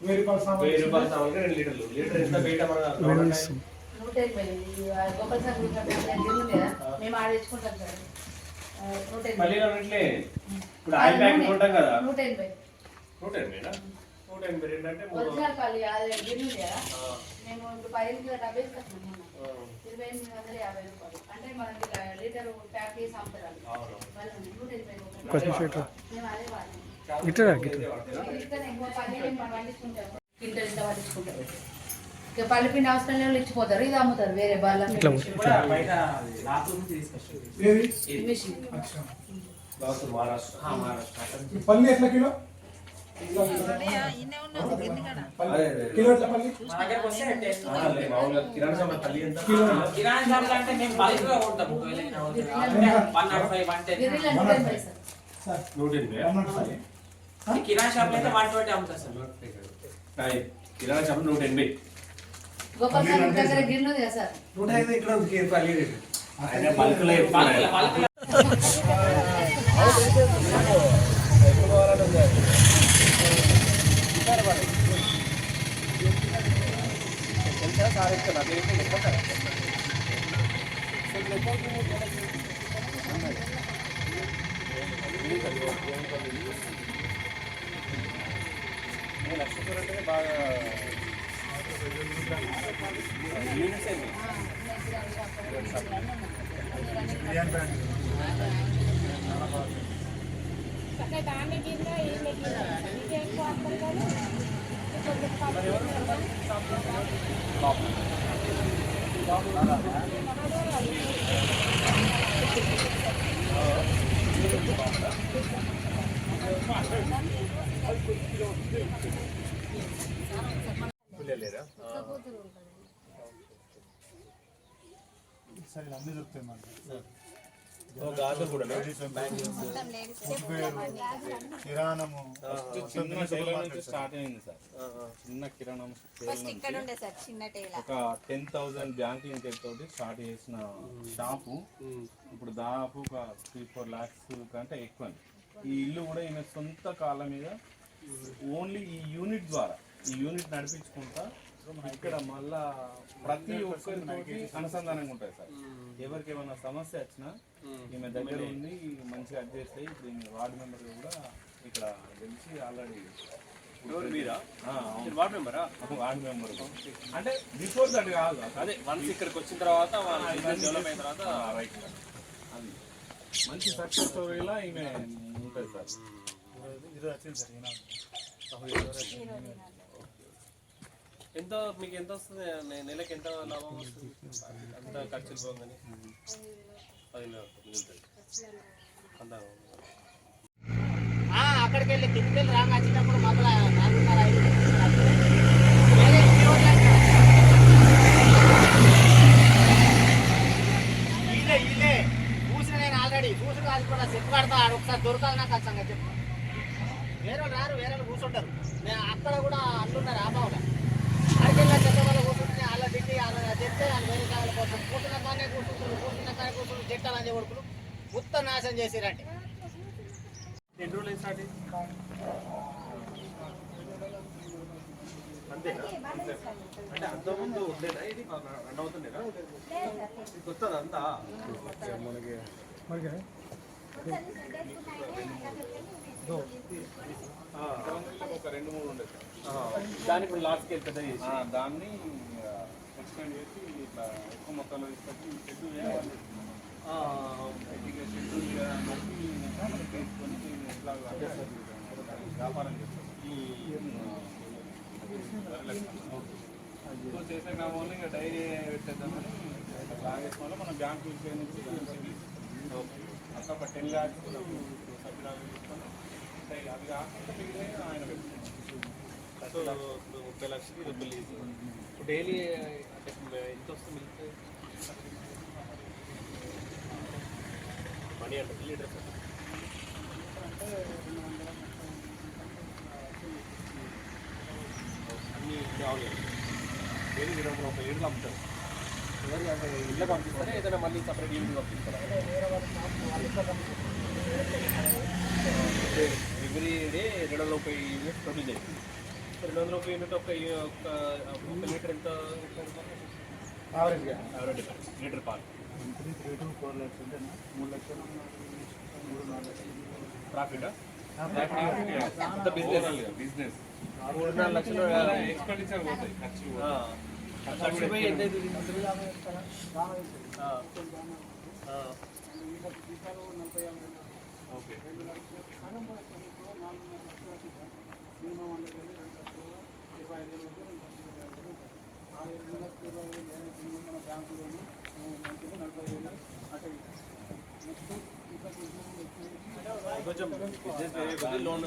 వెయ్యి రూపాయలు సామాన్ వెయ్యి రూపాయలు సామాన్కి రెండు లీటర్లు లీటర్ ఎంత బయట మన నూట ఎనభై ఇది గోపాల్ సార్ ఉంది కదా మేము ఆడ తెచ్చుకుంటాం సార్ ఆ, నూట ఎనభై పల్లీలో ఉన్నట్లే ఇప్పుడు ఆయిల్ ప్యాకెట్ కొంటాం కదా నూట ఎనభై నూట ఎనభైనా నూట ఎనభై రెండు అంటే మూడు ఒరిజినల్ పల్లి అది గిన్నె ఉంది కదా ఆ, మేము ఇప్పుడు పదిహేను కిలో డబ్బే ఇస్తున్నాం మొన్న ఆ, ఇరవై ఎనిమిది వందల యాభై రూపాయలు అంటే మనకి ఇలా లీటర్ ప్యాక్ చేసి అమ్ముతారు అవును. వాళ్ళు నూట ఎనభై రూపాయలు కొంచెం షేట్ మేము అదే వాడినాం గిట్టరా గిట్ట ఇక్కడ ఇంకో పల్లీలు మనం పండించుకుంటాం కింటల్ ఇంత పండించుకుంటాం ఇక పల్లి పిండి అవసరం లేని ఇచ్చిపోతారు ఇది అమ్ముతారు వేరే ఈ పల్లి ఎట్లా కిలో? నూట ఎనభై. కిరాణా షాప్లో అయితే వన్ ట్వంటీ అమ్ముతారు సార్ అయి, కిరాణా సామాన్ నూట ఎనభై గోపాల్ సార్ ఇంటి దగ్గర గిన్నె ఉంది కదా సార్ నూట ఐదు ఇక్కడ ఉంది పల్లి రేటు ఆయన బల్క్లో బల్క్ చెప్తున్నాడు. సరే అన్ని దొరుకుతాయి మనకి. ఓ, గాజులు కూడా కిరాణము చిన్న టైలర్ నుంచి స్టార్ట్ అయింది సార్. చిన్న కిరాణం ఒక టెన్ థౌసండ్ తోటి స్టార్ట్ చేసిన షాపు. ఇప్పుడు దాదాపు ఒక త్రీ ఫోర్ ల్యాక్స్ కంటే ఎక్కువ ఈ ఇల్లు కూడా ఈమె సొంత కాళ్ళ మీద ఓన్లీ ఈ యూనిట్ ద్వారా ఈ యూనిట్ నడిపించుకుంటా ఇక్కడ మళ్ళా ప్రతి ఒక్కరికి అనుసంధానంగా ఉంటాయి సార్. ఎవరికి ఏమైనా సమస్య వచ్చినా ఈమె దగ్గర ఉంది మంచిగా అడ్జస్ట్ చేస్తాయి ఇప్పుడు ఈమె వార్డు మెంబర్ కూడా ఇక్కడ తెలిసి ఆల్రెడీ వార్డ్ మెంబరా? Ward member. అంటే బిఫోర్ దట్ కాదు. అదే వన్స్ ఇక్కడికి వచ్చిన తర్వాత డెవలప్ అయిన తర్వాత రైట్ అది. మంచి సక్సెస్ స్టోరీలా ఈమె ఉంటుంది సార్. ఇది వచ్చింది సార్ ఈనాడు. ఎంత మీకు ఎంత వస్తుంది? నెలకి ఎంత లాభం వస్తుంది? అంత ఖర్చులు పోగానే? పదివేల మిగులుతుంది. అంత అక్కడికి వెళ్ళి కిందికి వెళ్ళి రాగా వచ్చినప్పుడు మొదల నాలుగున్నర ఐదు చూసిన నేను ఆల్రెడీ చూసిన అది కూడా చెప్పు కడతా ఒకసారి దొరకాలి నాకు అది సంగతి చెప్పు వేరే వాళ్ళు రారు వేరే వాళ్ళు కూర్చుంటారు నేను అక్కడ కూడా అల్లున్నారు ఆ బావుల అక్కడికి వెళ్ళి చెత్త వాళ్ళు కూర్చుంటే వాళ్ళ తిండి వాళ్ళ చెప్తే వాళ్ళు వేరే కావాలి కోసం కూర్చున్న కానీ కూర్చుంటారు కూర్చున్న కానీ కూర్చుంటారు చెట్టాలు అనే కొడుకులు నాశనం అంతేనా? అంటే అంతకుముందు ఇది రన్ అంతా? ఆ, ఒక రెండు మూడు ఉండేది. ఇప్పుడు లాస్ట్కి పెద్ద చేసి. ఆ, దాన్ని ఎక్స్టెండ్ చేసి ఇట్లా ఎక్కువ మొత్తంలో తీసుకొచ్చి ఇక ఇట్లా వ్యాపారం చేస్తాం సో చేసే క్రమంలో ఇంకా డైరీ పెట్టేద్దామని లాగేసిన వల్ల మన నుంచి అట్లా ఒక టెన్ ల్యాక్స్ సభ్యురాలు తీసుకొని అది కాకుండా మిగిలిన ఆయన పెట్టారు సో ఇప్పుడు ముప్పై లక్షలు ఇది బిల్ డైలీ అంటే ఎంత వస్తుంది మిల్క్ మనీ అంటే లీటర్ అన్ని కావాలి డైలీ ఇరవై ముప్పై ఏళ్ళు అమ్ముతారు ఎవరు అంటే ఇళ్ళకి పంపిస్తారా ఏదైనా మళ్ళీ సపరేట్ ఇంటికి పంపిస్తారా ఎవ్రీ డే రెండు వందల ముప్పై యూనిట్ ప్రొడ్యూస్ అవుతుంది రెండు వందల ముప్పై యూనిట్ ఒక ఒక ఒక లీటర్ ఎంత యావరేజ్గా యావరేజ్ లీటర్ పాలు three three two four lakhs అంటే మూడు లక్షలు మూడు నాలుగు లక్షలు ప్రాఫిట్ అంత అంత బిజినెస్ బిజినెస్ మూడు నాలుగు లక్షలు ఎక్స్పెండిచర్ పోతాయి. ఖర్చు ఆ, ఖర్చు పోయి ఎంత అవుతుంది? ఆ, ఆ. ఓకే. కొంచెం లోన్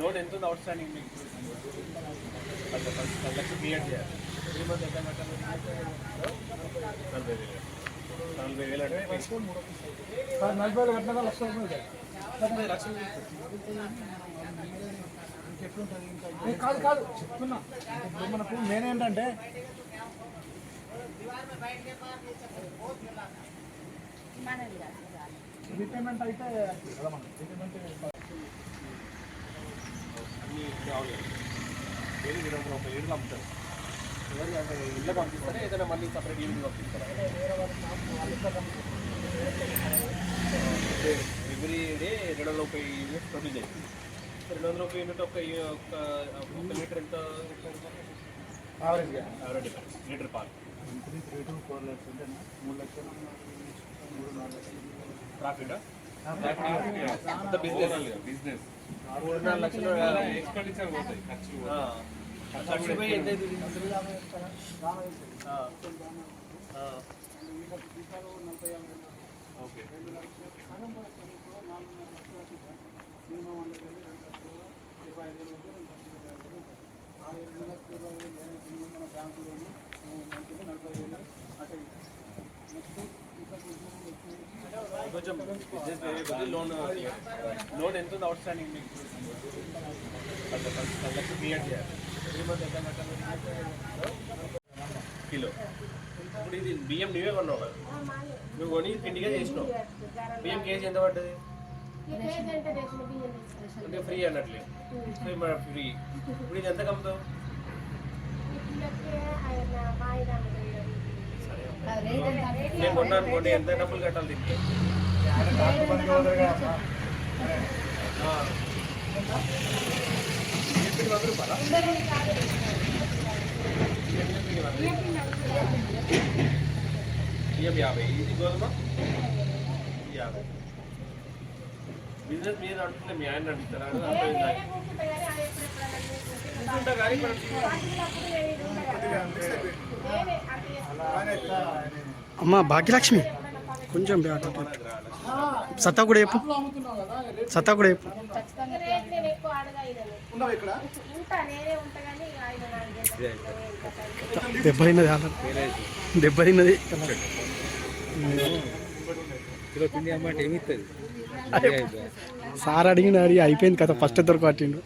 లోన్ ఎంత ఉంది అవుట్ స్టాండింగ్ మీకు లక్షలు క్లియర్ చేయాలి. త్రీ మంత్ ఎంత కట్టాలి నలభై వేలు. నలభై వేలు అంటే నలభై వేలు కట్టినా లక్ష రూపాయలు లక్షలు కాదు కాదు చెప్తున్నా. ఇప్పుడు మనకు మెయిన్ ఏంటంటే రీపేమెంట్ అయితే కదా రీపేమెంట్ అన్ని డైలీ అమ్ముతారు అంటే ఇళ్ళకి పంపిస్తారా ఏదైనా మళ్ళీ సపరేట్ ఈవినింగ్ పంపిస్తారా ఎవ్రీ డే రెండు వందల ముప్పై యూనిట్ ప్రొడ్యూస్ అవుతుంది రెండు వందల ముప్పై యూనిట్ ఒక ఒక ఒక లీటర్ ఎంత యావరేజ్గా యావరేజ్ లీటర్ పాలు three three two four lakhs అంటే మూడు లక్షలు మూడు నాలుగు లక్షలు ప్రాఫిట్ అంత బిజినెస్ బిజినెస్ మూడు నాలుగు లక్షలు ఎక్స్పెండిచర్ పోతాయి ఖర్చు ఖర్చు పోయి ఎంత కొంచెం బిజినెస్ లోన్ లోన్ ఎంత ఉంది అవుట్ స్టాండింగ్ మీకు లక్షలు క్లియర్ చేయాలి. కిలో. ఇప్పుడు ఇది బియ్యం నువ్వే కొన్నావు కదా. నువ్వు కొని పిండిగా చేసినావు. బియ్యం కేజీ ఎంత పడ్డది? అంటే ఫ్రీ అన్నట్లే. ఫ్రీ మన ఫ్రీ. ఇప్పుడు ఇది ఎంత కమ్ముతావు? నేను కొన్నాను అనుకోండి ఎంత డబ్బులు కట్టాలి దీనికి వంద రూపాయలా బియ్యం యాభై. ఇది గోధుమ? యాభై. బిజినెస్ మీరు అంటుంటే మీ ఆయన నడుస్తారా కానీ అమ్మ భాగ్యలక్ష్మి. కొంచెం బ్యాక్ రావాలి. సత్తా కూడా చెప్పు. సత్తా కూడా చెప్పు. దెబ్బతిన్నది ఆల్రెడీ. దెబ్బతిన్నది సార్ అడిగిన అడిగి అయిపోయింది కదా ఫస్ట్ దొరకు పట్టిండు